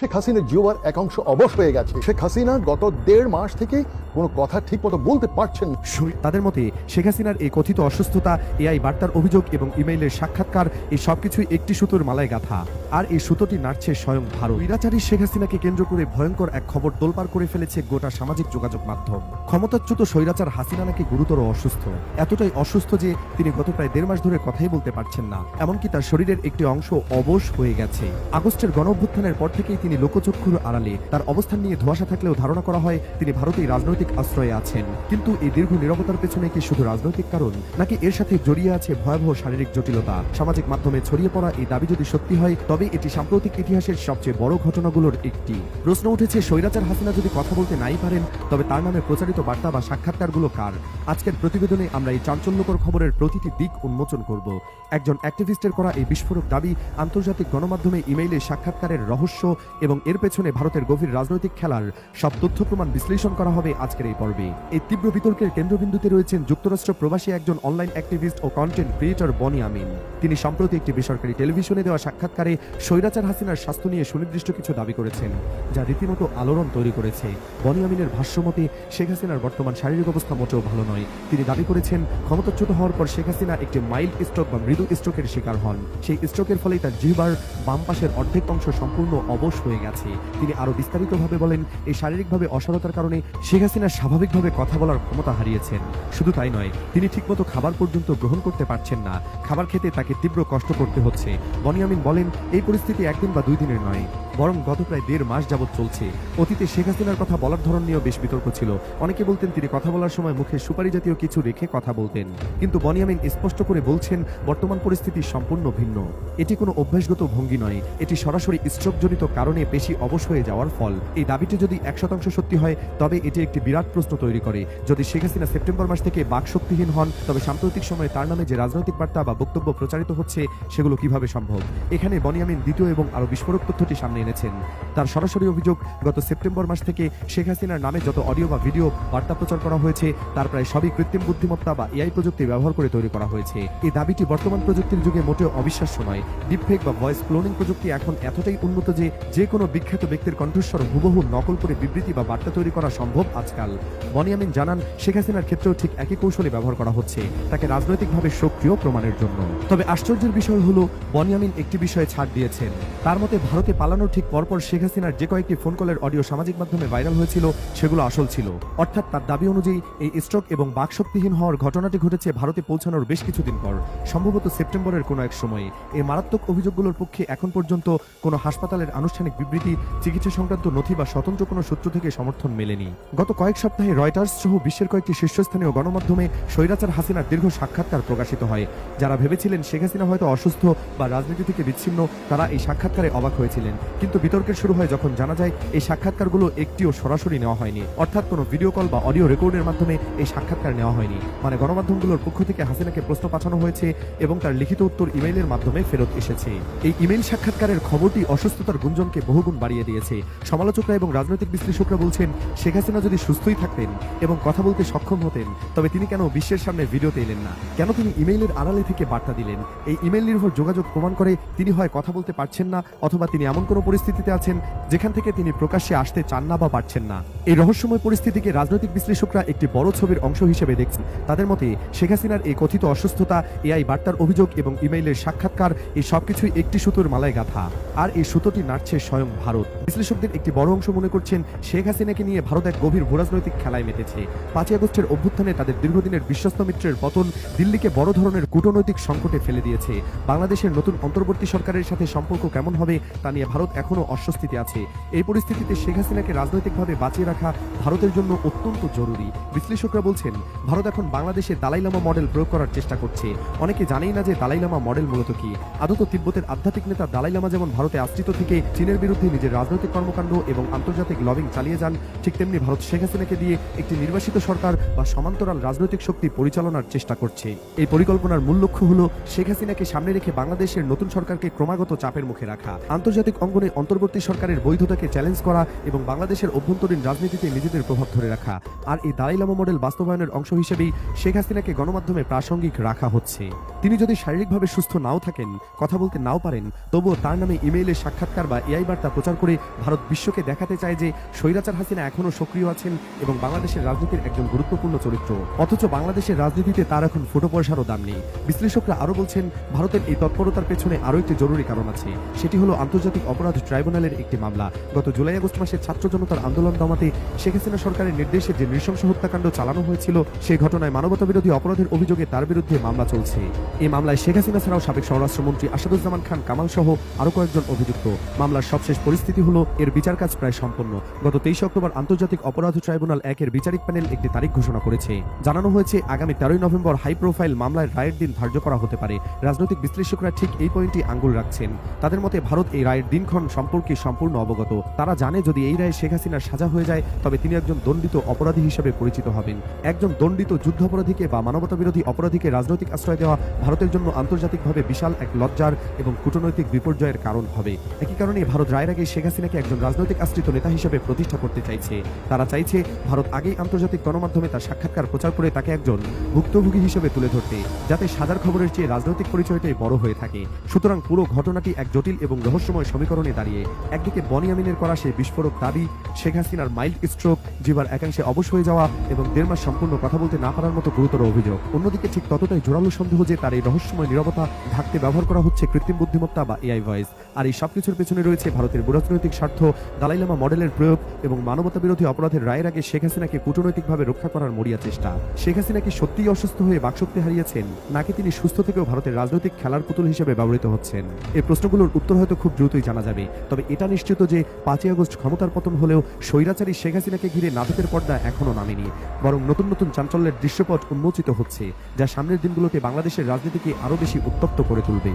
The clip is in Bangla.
শেখ হাসিনার জিওবার একাংশ অবশ হয়ে গেছে। শেখ হাসিনা গত দেড় মাস থেকে কোনো কথা ঠিক মতো বলতে পারছেন তাদের মতে শেখ হাসিনার এই কথিত অসুস্থতা, এআই বার্তার অভিযোগ এবং ইমেইলের সাক্ষাৎকার, এই সবকিছুই একটি সুতোর মালায় গাথা। আর এই সুতোটি নাড়ছে স্বয়ং ভারত। বিরাচারী শেখ হাসিনাকে কেন্দ্র করে ভয়ঙ্কর এক খবর তোলপাড় করে ফেলেছে গোটা সামাজিক যোগাযোগ মাধ্যম। ক্ষমতাচ্যুত স্বৈরাচার হাসিনা নাকি গুরুতর অসুস্থ? এতটাই অসুস্থ যে তিনি গত প্রায় দেড় মাস ধরে কথাই বলতে পারছেন না। এমনকি তার শরীরের একটি অংশ অবশ হয়ে গেছে। আগস্টের গণ অভ্যুত্থানের পর থেকেই তিনি লোকচক্ষুর আড়ালে। তার অবস্থান নিয়ে ধোঁয়াশা থাকলেও ধারণা করা হয়, তিনি ভারতেই রাজনৈতিক আশ্রয়ে আছেন। কিন্তু এই দীর্ঘ নিরবতার পেছনে কি শুধু রাজনৈতিক কারণ, নাকি এর সাথে জড়িয়ে আছে ভয়াবহ শারীরিক জটিলতা? সামাজিক মাধ্যমে ছড়িয়ে পড়া এই দাবি যদি সত্যি হয়, তবে এটি সাম্প্রতিক ইতিহাসের সবচেয়ে বড় ঘটনাগুলোর একটি। প্রশ্ন উঠেছে, স্বৈরাচার হাসিনা যদি কথা বলতে নাই পারেন, তবে তার নামে প্রচারিত বার্তা বা সাক্ষাৎকারগুলো কার? আজকের প্রতিবেদনে আমরা এই চাঞ্চল্যকর খবরের প্রতিটি দিক উন্মোচন করব। একজন অ্যাক্টিভিস্টের করা এই বিস্ফোরক দাবি আন্তর্জাতিক গণমাধ্যমে ইমেইলে সাক্ষাৎকারের রহস্য এবং এর পেছনে ভারতের গভীর রাজনৈতিক খেলার সব তথ্য প্রমাণ বিশ্লেষণ করা হবে আজকের এই পর্বে। এই তীব্র বিতর্কের কেন্দ্রবিন্দুতে রয়েছেন যুক্তরাষ্ট্র প্রবাসী একজন অনলাইন অ্যাক্টিভিস্ট ও কন্টেন্ট ক্রিয়েটর বনি আমিন। তিনি সম্প্রতি একটি বেসরকারি টেলিভিশনে দেওয়া সাক্ষাৎকারে স্বৈরাচার হাসিনার স্বাস্থ্য নিয়ে সুনির্দিষ্ট কিছু দাবি করেছেন, যা রীতিমতো আলোড়ন তৈরি করেছে। বনি আমিনের ভাষ্যমতে শেখ হাসিনার বর্তমান শারীরিক অবস্থা মোটেও ভালো নয়। তিনি দাবি করেছেন, ক্ষমতাচ্যুত হওয়ার পর শেখ হাসিনা একটি মাইল্ড স্ট্রোক বা মৃদু স্ট্রোকের শিকার হন। সেই স্ট্রোকের ফলেই তার জিহ্বার বাম পাশের অর্ধেক অংশ সম্পূর্ণ অবশ হয়ে গেছে। তিনি আরও বিস্তারিতভাবে বলেন, এই শারীরিকভাবে অসরতার কারণে শেখ হাসিনা স্বাভাবিকভাবে কথা বলার ক্ষমতা হারিয়েছেন। শুধু তাই নয়, তিনি ঠিকমতো খাবার পর্যন্ত গ্রহণ করতে পারছেন না। খাবার খেতে তাকে তীব্র কষ্ট করতে হচ্ছে। বনিয়ামিন বলেন, এই পরিস্থিতি একদিন বা দুই দিনের নয়। বরং গত প্রায় দেড় মাস যাবৎ চলছে। অতীতে শেখ হাসিনার কথা বলার ধরন নিয়েও বেশ বিতর্ক ছিল। অনেকে বলতেন তিনি কথা বলার সময় মুখে সুপারি জাতীয় কিছু রেখে কথা বলতেন। কিন্তু বনিয়ামিন স্পষ্ট করে বলছেন, বর্তমান পরিস্থিতি সম্পূর্ণ ভিন্ন। এটি কোনো অভ্যাসগত ভঙ্গি নয়। এটি সরাসরি স্ট্রোকজনিত কারণে বেশি অবশ হয়ে যাওয়ার ফল। এই দাবিটি যদি এক শতাংশ সত্যি হয়, তবে এটি একটি বিরাট প্রশ্ন তৈরি করে। যদি শেখ হাসিনা সেপ্টেম্বর মাস থেকে বাকশক্তিহীন হন, তবে সাম্প্রতিক সময়ে তার নামে যে রাজনৈতিক বার্তা বা বক্তব্য প্রচারিত হচ্ছে, সেগুলো কীভাবে সম্ভব? এখানে বনিয়ামিন দ্বিতীয় এবং আরও বিস্ফোরক তথ্যটি সামনে এনেছেন। তার সরাসরি অভিযোগ, গত সেপ্টেম্বর মাস থেকে শেখ হাসিনার নামে যত অডিও বা ভিডিও বার্তা প্রচার করা হয়েছে, তার প্রায় সবই কৃত্রিম বুদ্ধিমত্তা বা এআই প্রযুক্তি ব্যবহার করে তৈরি করা হয়েছে। এই দাবিটি বর্তমান প্রযুক্তির যুগে মোটেও অবিশ্বাস্য নয়। ডিপফেক বা ভয়েস ক্লোনিং প্রযুক্তি এখন এতটাই উন্নত যে যে কোনো বিখ্যাত ব্যক্তির কণ্ঠস্বর হুবহু নকল করে বিবৃতি বা বার্তা তৈরি করা সম্ভব আজকাল। বনিয়ামিন জানান, শেখ হাসিনার ক্ষেত্রেও ঠিক একই কৌশলে ব্যবহার করা হচ্ছে। তাকে রাজনৈতিকভাবে সক্রিয় প্রমাণের জন্য। তবে আশ্চর্যের বিষয় হলো বনিয়ামিন একটি বিষয়ে ছাড় দিয়েছেন। তার মতে, ভারতে পালানোর ঠিক পরপর শেখ হাসিনার যে কয়েকটি ফোন কলের অডিও সামাজিক মাধ্যমে ভাইরাল হয়েছিল, সেগুলো আসল ছিল। অর্থাৎ তার দাবি অনুযায়ী এই স্ট্রোক এবং বাকশক্তিহীন হওয়ার ঘটনাটি ঘটেছে ভারতে পৌঁছানোর বেশ কিছুদিন পর, সম্ভবত সেপ্টেম্বরের কোনো এক সময়ে। এই মারাত্মক অভিযোগগুলোর পক্ষে এখন পর্যন্ত কোনো হাসপাতালের আনুষ্ঠানিক বিবৃতি, চিকিৎসা সংক্রান্ত নথি বা স্বতন্ত্র কোনো সূত্র থেকে সমর্থন মেলেনি। গত কয়েক সপ্তাহে রয়টার্স সহ বিশ্বের কয়েকটি শীর্ষস্থানীয় গণমাধ্যমে স্বৈরাচার হাসিনার দীর্ঘ সাক্ষাৎকার প্রকাশিত হয়। যারা ভেবেছিলেন শেখ হাসিনা হয়তো অসুস্থ বা রাজনীতি থেকে বিচ্ছিন্ন, তারা এই সাক্ষাৎকারে অবাক হয়েছিলেন। কিন্তু বিতর্কের শুরু হয় যখন জানা যায় এই সাক্ষাৎকারগুলো একটিও সরাসরি নেওয়া হয়নি। অর্থাৎ কোনো ভিডিও কল বা অডিও রেকর্ডের মাধ্যমে এই সাক্ষাৎকার নেওয়া হয়নি। মানে গণমাধ্যমগুলোর পক্ষ থেকে হাসিনাকে প্রশ্ন পাঠানো হয়েছে এবং তার লিখিত উত্তর ইমেইলের মাধ্যমে ফেরত এসেছে। এই ইমেইল সাক্ষাৎকারের খবরটি অসুস্থতার গুঞ্জনকে বহুগুণ বাড়িয়ে দিয়েছে। সমালোচকরা এবং রাজনৈতিক বিশ্লেষকরা বলছেন, শেখ হাসিনা যদি সুস্থই থাকতেন এবং কথা বলতে সক্ষম হতেন, তবে তিনি কেন বিশ্বের সামনে ভিডিওতে এলেন না? কেন তিনি ইমেইলের আড়ালে থেকে বার্তা দিলেন? এই ইমেইল নির্ভর যোগাযোগ প্রমাণ করে তিনি হয় কথা বলতে পারছেন না অথবা তিনি এমন কোনো পরিস্থিতিতে আছেন, যেখান থেকে তিনি প্রকাশ্যে আসতে চান না বা পারছেন না। এই রহস্যময় পরিস্থিতিকে রাজনৈতিক বিশ্লেষকরা একটি বড় ছবির অংশ হিসেবে দেখছেন। তাদের মতে, শেখ হাসিনার এই কথিত অসুস্থতা, এআই বার্তার অভিযোগ এবং ইমেইলের সাক্ষাৎকার, এই সবকিছুই একটি সুতোর মালায় গাথা। আর এই সুতোটি নাড়ছে স্বয়ং ভারত। বিশ্লেষকদের একটি বড় অংশ মনে করছেন, শেখ হাসিনাকে নিয়ে ভারত এক গভীর ভূরাজনৈতিক খেলায় মেতেছে। পাঁচই আগস্টের অভ্যুত্থানে তাদের দীর্ঘদিনের বিশ্বস্ত মিত্রের পতন দিল্লিকে বড় ধরনের কূটনৈতিক সংকটে ফেলে দিয়েছে। বাংলাদেশের নতুন অন্তর্বর্তী সরকারের সাথে সম্পর্ক কেমন হবে, তা নিয়ে ভারত এখনও অস্বস্তিতে আছে। এই পরিস্থিতিতে শেখ হাসিনাকে রাজনৈতিকভাবে বাঁচিয়ে রাখা ভারতের জন্য অত্যন্ত জরুরি। বিশ্লেষকরা বলছেন, ভারত এখন বাংলাদেশে দালাই লামা মডেল প্রয়োগ করার চেষ্টা করছে। অনেকে জানেই না যে দালাই লামা মডেল মূলত কি। আদত তিব্বতের আধ্যাত্মিক নেতা দালাই লামা যেমন ভারতে আশ্রিত থেকে চীনের বিরুদ্ধে নিজের রাজনৈতিক কর্মকাণ্ড এবং আন্তর্জাতিক লবিং চালিয়ে যান, ঠিক তেমনি ভারত শেখ হাসিনাকে দিয়ে একটি নির্বাসিত সরকার বা সমান্তরাল রাজনৈতিক শক্তি পরিচালনার চেষ্টা করছে। এই পরিকল্পনার মূল লক্ষ্য হল শেখ হাসিনাকে সামনে রেখে বাংলাদেশের নতুন সরকারকে ক্রমাগত চাপের মুখে রাখা। আন্তর্জাতিক অঙ্গনে অন্তর্বর্তী সরকারের বৈধতাকে চ্যালেঞ্জ করা এবং বাংলাদেশের অভ্যন্তরীণ রাজনীতিতে নিজেদের প্রভাব ধরে রাখা। আর এই দালাই লামা মডেল বাস্তবায়নের অংশ হিসেবেই শেখ হাসিনাকে গণমাধ্যমে প্রাসঙ্গিক রাখা হচ্ছে। তিনি যদি শারীরিকভাবে সুস্থ নাও থাকেন, কথা বলতে নাও পারেন, তবুও তার নামে ইমেইলে সাক্ষাৎকার বা এআই বার্তা প্রচার করে ভারত বিশ্বকে দেখাতে চায় যে স্বৈরাচার হাসিনা এখনও সক্রিয় আছেন এবং বাংলাদেশের রাজনীতির একজন গুরুত্বপূর্ণ চরিত্র। অথচ বাংলাদেশের রাজনীতিতে তার এখন ফুটো পয়সারও দাম নেই। বিশ্লেষকরা আরও বলছেন, ভারতের এই তৎপরতার পেছনে আরও একটি জরুরি কারণ আছে। সেটি হলো আন্তর্জাতিক অপরাধ ট্রাইব্যুনালের একটি মামলা। গত জুলাই আগস্ট মাসে ছাত্র জনতার আন্দোলন দমাতে শেখ হাসিনা সরকারের নির্দেশে যে নৃশংস হত্যাকাণ্ড চালানো হয়েছিল, সেই ঘটনায় মানবতা বিরোধী অপরাধের অভিযোগে তার বিরুদ্ধে মামলা চলছে। এই মামলায় শেখ হাসিনা ছাড়াও সাবেক স্বরাষ্ট্রমন্ত্রী আসাদুজ্জামান খান কামাল সহ আরও কয়েকজন অভিযুক্ত। মামলার সবশেষ পরিস্থিতি হলো, এর বিচার কাজ প্রায় সম্পন্ন। গত তেইশ অক্টোবর আন্তর্জাতিক অপরাধ ট্রাইব্যুনাল একের বিচারিক প্যানেল একটি তারিখ ঘোষণা করেছে। জানানো হয়েছে, আগামী তেরোই নভেম্বর হাই প্রোফাইল মামলায় রায়ের দিন ধার্য করা হতে পারে। রাজনৈতিক বিশ্লেষকরা ঠিক এই পয়েন্টে আঙ্গুল রাখছেন। তাদের মতে, ভারত এই রায়ের দিনক্ষণ সম্পর্কে সম্পূর্ণ অবগত। তারা জানে, যদি এই রায়ে শেখ হাসিনার সাজা হয়ে যায়, তবে তিনি একজন দণ্ডিত অপরাধী হিসেবে পরিচিত হবেন। একজন দণ্ডিত যুদ্ধাপরাধীকে বা মানবতা বিরোধী অপরাধীকে রাজনৈতিক আশ্রয় দেওয়া ভারতের জন্য আন্তর্জাতিকভাবে বিশাল এক লজ্জার এবং কূটনৈতিক বিপর্যয়ের কারণ। হবে। একই কারণে ভারত রায়ের আগে শেখ হাসিনাকে একজন রাজনৈতিক আশ্রিত নেতা হিসেবে প্রতিষ্ঠা করতে চাইছে। তারা চাইছে ভারত আগেই আন্তর্জাতিক গণমাধ্যমে তার সাক্ষাৎকার প্রচার করে তাকে একজন ভুক্তভোগী হিসেবে তুলে ধরতে, যাতে সাদার খবরের চেয়ে রাজনৈতিক পরিচয়টাই বড় হয়ে থাকে। সুতরাং পুরো ঘটনাটি এক জটিল এবং রহস্যময় সমীকরণে দাঁড়িয়ে, একদিকে বনি আমিনের করা সেই বিস্ফোরক দাবি, শেখ হাসিনার মাইল্ড স্ট্রোক জিবার একাংশে অবশ হয়ে যাওয়া এবং দেড় মাস সম্পূর্ণ কথা বলতে না পারার মতো গুরুতর অভিযোগ। অন্যদিকে ঠিক ততটাই জোরালো সন্দেহ যে তার এই রহস্যময় নিরবতা ঢাকতে ব্যবহার করা হচ্ছে কৃত্রিম বুদ্ধিমত্তা বা এআই ভয়েস। আর এই সবকিছুর পেছনে রয়েছে ভারতের রাজনৈতিক স্বার্থ, দালাইলামা মডেলের প্রয়োগ এবং মানবতা বিরোধী অপরাধের রায়ের আগে শেখ হাসিনাকে কূটনৈতিকভাবে রক্ষা করার মরিয়া চেষ্টা। শেখ হাসিনা কি সত্যিই অসুস্থ হয়ে বাকশক্তি হারিয়েছেন, নাকি তিনি সুস্থ থেকেও ভারতের রাজনৈতিক খেলার পুতুল হিসেবে ব্যবহৃত হচ্ছেন? এই প্রশ্নগুলোর উত্তর হয়তো খুব দ্রুতই জানা যাবে, তবে এটা নিশ্চিত যে পাঁচই আগস্ট ক্ষমতার পতন হলেও স্বৈরাচারী শেখ হাসিনাকে ঘিরে নাটকের পর্দা এখনও নামেনি, বরং নতুন নতুন চাঞ্চল্যের দৃশ্যপট উন্মোচিত হচ্ছে, যা সামনের দিনগুলোতে বাংলাদেশের রাজনীতিকে আরও বেশি উত্তপ্ত করে তুলবে।